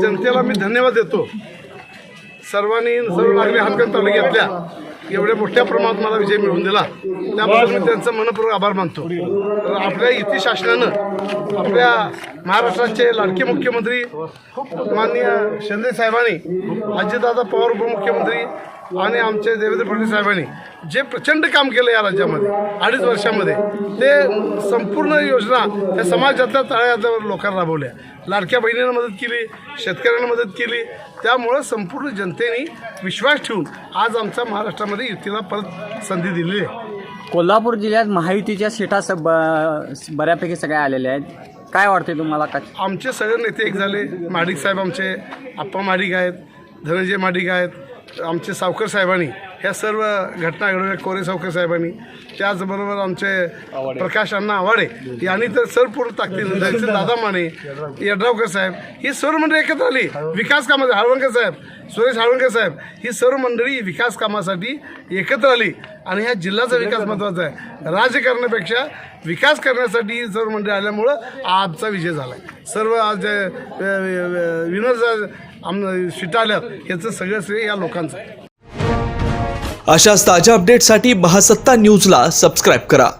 जनतेला मी धन्यवाद देतो. सर्वांनी सर्व नागरिक हातकन तालुक्यातल्या एवढ्या मोठ्या प्रमाणात मला विजय मिळवून दिला. त्याबद्दल मी त्यांचं मनपूर्वक आभार मानतो. तर आपल्या युती शासनानं आपल्या महाराष्ट्राचे लाडके मुख्यमंत्री माननीय शिंदे साहेबांनी अजितदादा पवार उपमुख्यमंत्री आणि आमचे देवेंद्र फडणवीस साहेबांनी जे प्रचंड काम केलं या राज्यामध्ये अडीच वर्षामध्ये ते संपूर्ण योजना या समाजातल्या तळागाळावर लोकांना राबवल्या. लाडक्या बहिणींना मदत केली शेतकऱ्यांना मदत केली. त्यामुळं संपूर्ण जनतेने विश्वास ठेवून आज आमच्या महाराष्ट्रामध्ये युतीला परत संधी दिलेली आहे. कोल्हापूर जिल्ह्यात महायुतीच्या सीटा स ब- बऱ्यापैकी सगळ्या आलेल्या आहेत. काय वाटते तुम्हाला? का आमचे सगळे नेते एक झाले. माडिक साहेब आमचे आप्पा माडिक आहेत धनंजय माडिक आहेत आमचे सावकर साहेबांनी ह्या सर्व घटना घडवल्या कोरे सावकर साहेबांनी. त्याचबरोबर आमचे प्रकाश अण्णा आवाडे यांनी तर सरपूर्ण ताकदीने त्यांचे दादा माने यड्रावकर साहेब ही सर्व मंडळी एकत्र आली. विकास कामासाठी हळवणकर साहेब सुरेश हळवणकर साहेब ही सर्व मंडळी विकास कामासाठी एकत्र आली. आणि ह्या जिल्ह्याचा विकास महत्त्वाचा आहे. राज्य करण्यापेक्षा विकास करण्यासाठी ही सर्व मंडळी आल्यामुळं आजचा विजय झाला सर्व आज विनर आम सीटा याचं सगळं श्रेय या लोकांचं अशाच ताज्या अपडेटसाठी महासत्ता न्यूजला सबस्क्राईब करा.